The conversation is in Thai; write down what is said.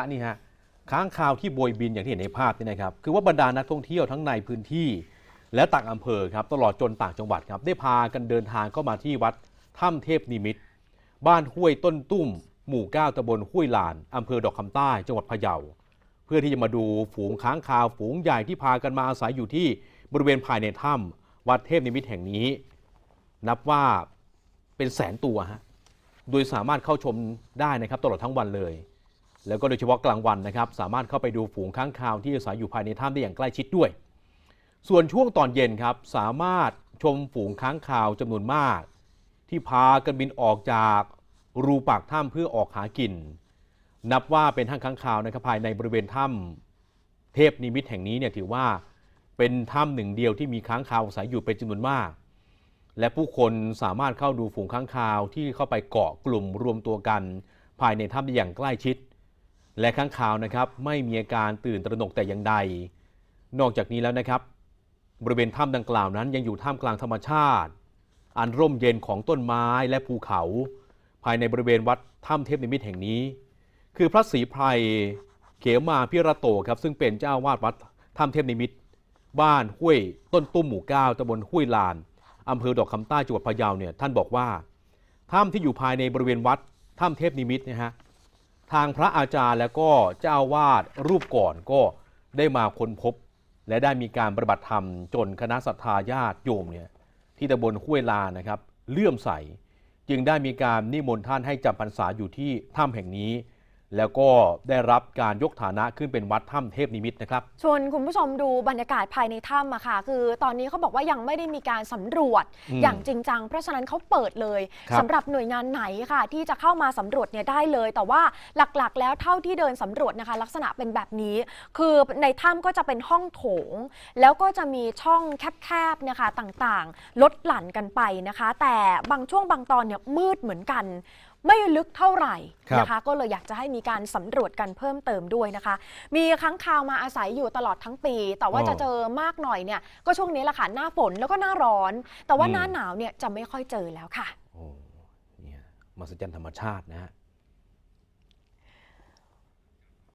ะนี่ฮะค้างคาวที่โบยบินอย่างที่เห็นในภาพนี่นะครับคือว่าบรรดานักท่องเที่ยวทั้งในพื้นที่ และต่างอำเภอครับตลอดจนต่างจังหวัดครับได้พากันเดินทางเข้ามาที่วัดถ้ำเทพนิมิตร บ้านห้วยต้นตุ้ม หมู่เก้าตำบลห้วยลานอำเภอดอกคำใต้จังหวัดพะเยา เพื่อที่จะมาดูฝูงค้างคาวฝูงใหญ่ที่พากันมาอาศัยอยู่ที่บริเวณภายในถ้ำวัดเทพนิมิตรแห่งนี้ นับว่าเป็นแสนตัวฮะโดยสามารถเข้าชมได้นะครับตลอดทั้งวันเลย แล้วก็โดยเฉพาะกลางวันนะครับสามารถเข้าไปดูฝูงค้างคาวที่อาศัยอยู่ภายในถ้ำได้อย่างใกล้ชิดด้วย ส่วนช่วงตอนเย็นครับสามารถชมฝูงค้างคาวจำนวนมาก ที่พากันบินออกจากรูปากถ้ำเพื่อออกหากิน นับว่าเป็นทั้งค้างคาวนะครับภายในบริเวณถ้ำเทพนิมิตแห่งนี้เนี่ยถือว่าเป็นถ้ำหนึ่งเดียวที่มีค้างคาวอาศัยอยู่เป็นจำนวนมาก และผู้คนสามารถเข้าดูฝูงค้างคาวที่เข้าไปเกาะกลุ่มรวมตัวกัน ภายในถ้ำได้อย่างใกล้ชิด และค้างคาวนะครับไม่มีอาการตื่นตระหนกแต่อย่างใด นอกจากนี้แล้วนะครับ บริเวณถ้ำดังกล่าวนั้นยังอยู่ท่ามกลางธรรมชาติ อันร่มเย็นของต้นไม้และภูเขา ภายในบริเวณวัดถ้ำเทพนิมิตแห่งนี้ คือพระศรีไพรเขมาพิระโตครับซึ่งเป็นเจ้าวาดวัดถ้ำเทพนิมิต บ้านห้วยต้นตุ้มหมู่เก้าตำบลห้วยลานอำเภอดอกคำใต้จังหวัดพะเยาเนี่ยท่านบอกว่าถ้ำที่อยู่ภายในบริเวณวัดถ้ำเทพนิมิตนะฮะ ทางพระอาจารย์และก็เจ้าวาดรูปก่อนก็ได้มาค้นพบ และได้มีการปฏิบัติธรรมจนคณะศรัทธาญาติโยมเนี่ยที่ตำบลห้วยลานะครับเลื่อมใส จึงได้มีการนิมนต์ท่านให้จำพรรษาอยู่ที่ถ้ำแห่งนี้ แล้วก็ได้รับการยกฐานะขึ้นเป็นวัดถ้ำเทพนิมิตรนะครับ ชวนคุณผู้ชมดูบรรยากาศภายในถ้ำอะค่ะ คือตอนนี้เขาบอกว่ายังไม่ได้มีการสำรวจอืมอย่างจริงจัง เพราะฉะนั้นเขาเปิดเลยครับสำหรับหน่วยงานไหนค่ะ ที่จะเข้ามาสำรวจเนี่ยได้เลย แต่ว่าหลักๆ แล้วเท่าที่เดินสำรวจนะคะ ลักษณะเป็นแบบนี้ คือในถ้ำก็จะเป็นห้องโถง แล้วก็จะมีช่องแคบๆเนะคะต่างๆ ลดหลั่นกันไปนะคะ แต่บางช่วงบางตอนเนี่ยมืดเหมือนกัน ไม่ลึกเท่าไหร่ครับ นะคะ ก็เลยอยากจะให้มีการสำรวจกันเพิ่มเติมด้วยนะคะ มีค้างคาวมาอาศัยอยู่ตลอดทั้งปี แต่ว่าอ๋อจะเจอมากหน่อยเนี่ยก็ช่วงนี้แหละค่ะหน้าฝนแล้วก็หน้าร้อน แต่ว่าอืมหน้าหนาวเนี่ยจะไม่ค่อยเจอแล้วค่ะ โอ้เนี่ยมหัศจรรย์ธรรมชาตินะฮะ